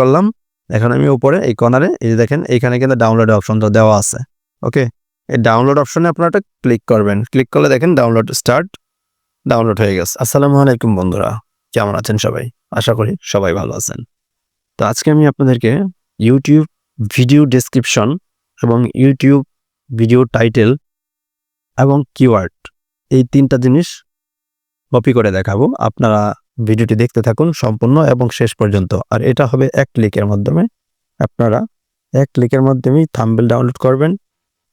করলাম। এখন আমি উপরে এই কর্নারে এই যে দেখেন, এইখানে কিন্তু ডাউনলোড অপশনটা দেওয়া আছে। ওকে এই ডাউনলোড অপশনে আপনারা ক্লিক করবেন। ক্লিক করলে দেখেন ডাউনলোড স্টার্ট ডাউনলোড হয়ে গেছে। আসসালামু আলাইকুম বন্ধুরা। কেমন আছেন সবাই? আশা করি সবাই ভালো আছেন। তো আজকে আমি আপনাদেরকে ইউটিউব ভিডিও ডেসক্রিপশন এবং ইউটিউব ভিডিও টাইটেল এবং কিওয়ার্ড এই তিনটা জিনিস কপি করে দেখাবো। আপনারা ভিডিওটি দেখতে থাকুন সম্পূর্ণ এবং শেষ পর্যন্ত। আর এটা হবে এক ক্লিকের মাধ্যমে। আপনারা এক ক্লিকের মাধ্যমেই থাম্বেল ডাউনলোড করবেন।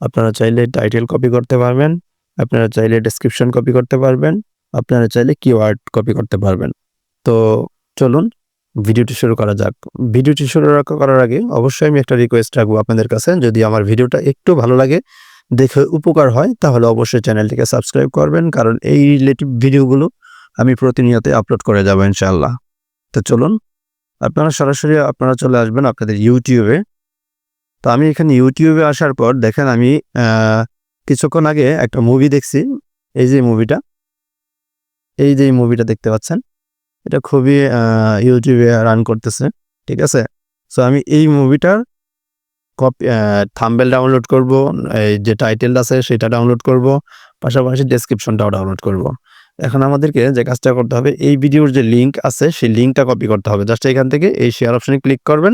আপনারা চাইলে টাইটেল কপি করতে পারবেন। আপনারা চাইলে ডেসক্রিপশন কপি করতে পারবেন। আপনারা চাইলে কিওয়ার্ড কপি করতে পারবেন। তো চলুন ভিডিওটি শুরু করা যাক। ভিডিওটি শুরু করার আগে অবশ্যই আমি একটা রিকোয়েস্ট রাখব আপনাদের কাছে। যদি আমার ভিডিওটা একটু ভালো লাগে, দেখে উপকার হয়, তাহলে অবশ্যই চ্যানেলটিকে সাবস্ক্রাইব করবেন। কারণ এই রিলেটিভ ভিডিওগুলো আমি প্রতিনিয়ত আপলোড করে যাব ইনশাআল্লাহ। তো চলুন, আপনারা সরাসরি আপনারা চলে আসবেন আপনাদের ইউটিউবে তো আমি এখানে ইউটিউবে আসার পর দেখেন আমি কিছুক্ষণ আগে একটা মুভি দেখছি। এই যে মুভিটা এই যে মুভিটা দেখতে পাচ্ছেন, এটা খুবই ইউটিউবে রান করতেছে, ঠিক আছে? সো আমি এই মুভিটার কপি থাম্বেল ডাউনলোড করব, এই যে টাইটেলটা আছে সেটা ডাউনলোড করব, পাশাপাশি ডেসক্রিপশনটাও ডাউনলোড করব। এখন আমাদেরকে যে কাজটা করতে হবে, এই ভিডিওর যে লিঙ্ক আছে, সেই লিঙ্কটা কপি করতে হবে। জাস্ট এখান থেকে এই শেয়ার অপশনে ক্লিক করবেন।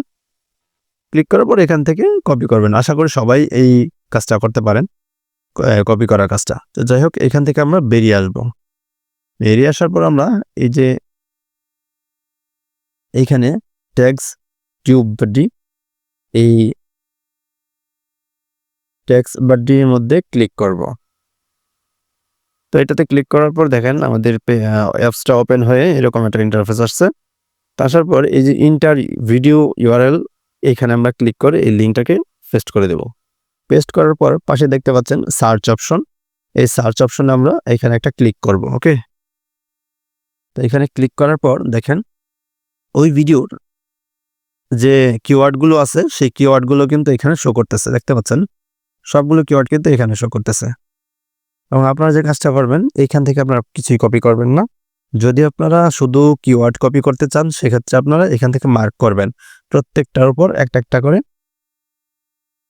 ক্লিক করার পর এখান থেকে কপি করবেন। আশা করি সবাই এই কাজটা করতে পারেন কপি করার কাজটা। তো যাই হোক, এখান থেকে আমরা বেরিয়ে আসব। বেরিয়ে আসার পর আমরা এই যে এইখানে ট্যাক্স টিউব বাডি এই ট্যাক্স বাডির মধ্যে ক্লিক করব। তো এটাতে ক্লিক করার পর দেখেন আমাদের অ্যাপসটা ওপেন হয়ে এরকম একটা ইন্টারফেস আসছে। আসার পর এই যে ইন্টার ভিডিও ইউআরএল এখানে আমরা ক্লিক করে এই লিঙ্কটাকে পেস্ট করে দেব। পেস্ট করার পর পাশে দেখতে পাচ্ছেন সার্চ অপশন এই সার্চ অপশনে আমরা এখানে একটা ক্লিক করব ওকে তো এখানে ক্লিক করার পর দেখেন ওই ভিডিওর যে কিওয়ার্ডগুলো আছে, সেই কিওয়ার্ডগুলো কিন্তু এখানে শো করতেছে। দেখতে পাচ্ছেন? সবগুলো কিওয়ার্ড কিন্তু এখানে শো করতেছে। এবং আপনারা যে কাজটা করবেন, এইখান থেকে আপনারা কিছুই কপি করবেন না। যদি আপনারা শুধু কিওয়ার্ড কপি করতে চান, সেক্ষেত্রে আপনারা এখান থেকে মার্ক করবেন। প্রত্যেকটার উপর একটা একটা করে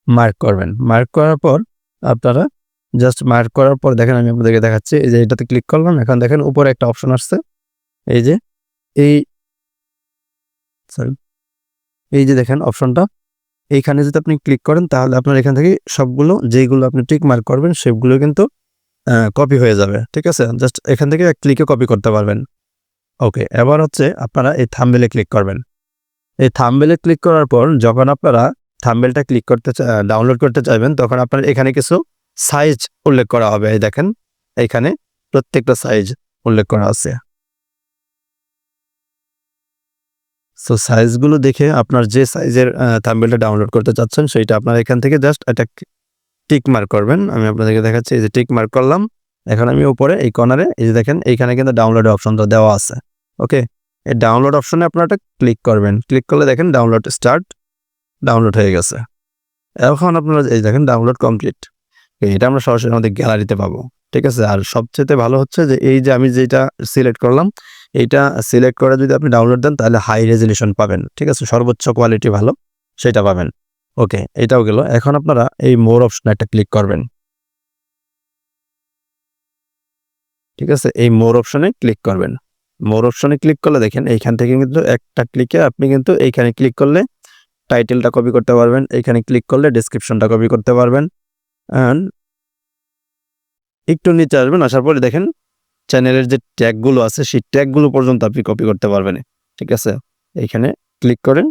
মার্ক করবেন। মার্ক করার পর আপনারা জাস্ট মার্ক করার পর দেখেন, আমি আপনাদেরকে দেখাচ্ছি। এই যে এটাতে ক্লিক করলাম, এখন দেখেন উপরে একটা অপশন আসছে। এই যে, এই সরি এই যে দেখেন অপশনটা এইখানে যদি আপনি ক্লিক করেন, তাহলে আপনার এখান থেকে সবগুলো, যেইগুলো আপনি টিক মার্ক করবেন, সেগুলো কিন্তু কপি হয়ে যাবে, ঠিক আছে? জাস্ট এখান থেকে ক্লিকে কপি করতে পারবেন। ওকে এবার হচ্ছে আপনারা এই থাম্বেলে ক্লিক করবেন। এই থাম্বেলে ক্লিক করার পর যখন আপনারা থাম্বেলটা ক্লিক করতে ডাউনলোড করতে চাইবেন, তখন আপনার এখানে কিছু সাইজ উল্লেখ করা হবে, এই দেখেন। এইখানে প্রত্যেকটা সাইজ উল্লেখ করা আছে। সো সাইজগুলো দেখে আপনার যে সাইজের থাম্বেলটা ডাউনলোড করতে চাচ্ছেন, সেইটা আপনার এখান থেকে জাস্ট একটা টিক মার্ক করবেন। আমি আপনাদেরকে দেখাচ্ছি, এই যে টিক মার্ক করলাম। এখন আমি উপরে এই কর্নারে এই যে দেখেন, এইখানে কিন্তু ডাউনলোড অপশনটা দেওয়া আছে। ওকে এই ডাউনলোড অপশনে আপনারা ক্লিক করবেন। ক্লিক করলে দেখেন ডাউনলোড স্টার্ট ডাউনলোড হয়ে গেছে। এখন আপনারা, এই দেখেন ডাউনলোড কমপ্লিট এটা আমরা সরাসরি আমাদের গ্যালারিতে পাবো। ঠিক আছে? আর সবচেয়ে ভালো হচ্ছে যে, এই যে আমি যেটা সিলেক্ট করলাম, এইটা সিলেক্ট করে যদি আপনি ডাউনলোড দেন, তাহলে হাই রেজলিউশন পাবেন। ঠিক আছে? সর্বোচ্চ কোয়ালিটি ভালো, সেটা পাবেন। ওকে, এটাও গেল। এখন আপনারা এই মোর অপশনে একটা ক্লিক করবেন। ঠিক আছে? এই মোর অপশনে ক্লিক করবেন। মোর অপশনে ক্লিক করলে দেখেন, এইখান থেকে কিন্তু একটা ক্লিকে আপনি কিন্তু এইখানে ক্লিক করলে টাইটেলটা কপি করতে পারবেন। এইখানে ক্লিক করলে ডেসক্রিপশনটা কপি করতে পারবেন। অ্যান্ড একটু নিচে আসবেন, আসার পরে দেখেন চ্যানেলের যে ট্যাগগুলো আছে, সেই ট্যাগগুলো পর্যন্ত আপনি কপি করতে পারবেন। ঠিক আছে? এইখানে ক্লিক করেন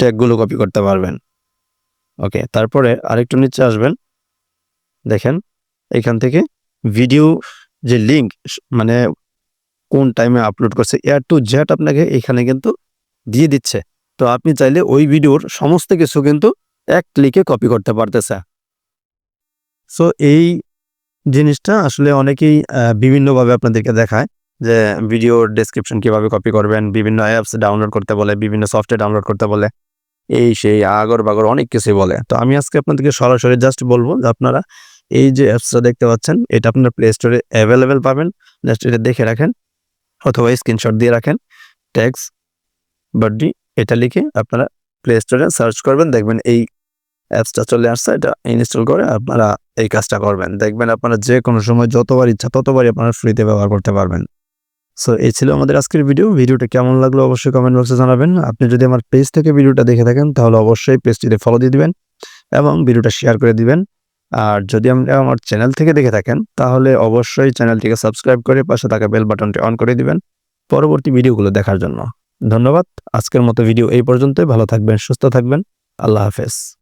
ট্যাগগুলো কপি করতে পারবেন। ওকে তারপরে আরেকটু নিচে আসবেন। দেখেন, এখান থেকে ভিডিও যে লিঙ্ক মানে কোন টাইমে আপলোড করছে এয়ার টু জেড আপনাকে এখানে কিন্তু দিয়ে দিচ্ছে। তো আপনি চাইলে ওই ভিডিওর সমস্ত কিছু কিন্তু এক ক্লিকে কপি করতে পারতেছে। সো এই জিনিসটা আসলে অনেকেই বিভিন্নভাবে আপনাদেরকে দেখায় যে ভিডিওর ডেসক্রিপশন কীভাবে কপি করবেন, বিভিন্ন অ্যাপস ডাউনলোড করতে বলে, বিভিন্ন সফটওয়্যার ডাউনলোড করতে বলে। এই সেই আগর বাগর অনেক কিছুই বলে। তো আমি আজকে আপনাদেরকে সরাসরি জাস্ট বলব যে আপনারা এই যে অ্যাপসটা দেখতে পাচ্ছেন, এটা আপনার প্লে স্টোরে অ্যাভেলেবেল পাবেন। জাস্ট এটা দেখে রাখেন অথবা স্ক্রিনশট দিয়ে রাখেন ট্যাক্স বাড্ডি এটা লিখে আপনারা প্লে স্টোরে সার্চ করবেন, দেখবেন এই অ্যাপসটা চলে আসছে, এটা ইনস্টল করে আপনারা এই কাজটা করবেন। দেখবেন আপনারা যে কোনো সময় যতবার ইচ্ছা ততবারই আপনারা ফ্রিতে ব্যবহার করতে পারবেন। সো এই ছিল আমাদের আজকের ভিডিও ভিডিওটা কেমন লাগল অবশ্যই কমেন্ট বক্সে জানাবেন। আপনি যদি আমার পেজ থেকে ভিডিওটা দেখে থাকেন, তাহলে অবশ্যই পেজটিতে ফলো দিয়ে দিবেন এবং ভিডিওটা শেয়ার করে দিবেন। আর যদি আপনি আমার চ্যানেল থেকে দেখে থাকেন, তাহলে অবশ্যই চ্যানেলটিকে সাবস্ক্রাইব করে পাশে থাকা বেল বাটনটি অন করে দিবেন পরবর্তী ভিডিওগুলো দেখার জন্য। ধন্যবাদ। আজকের মতো ভিডিও এই পর্যন্তই। ভালো থাকবেন, সুস্থ থাকবেন। আল্লাহ হাফেজ।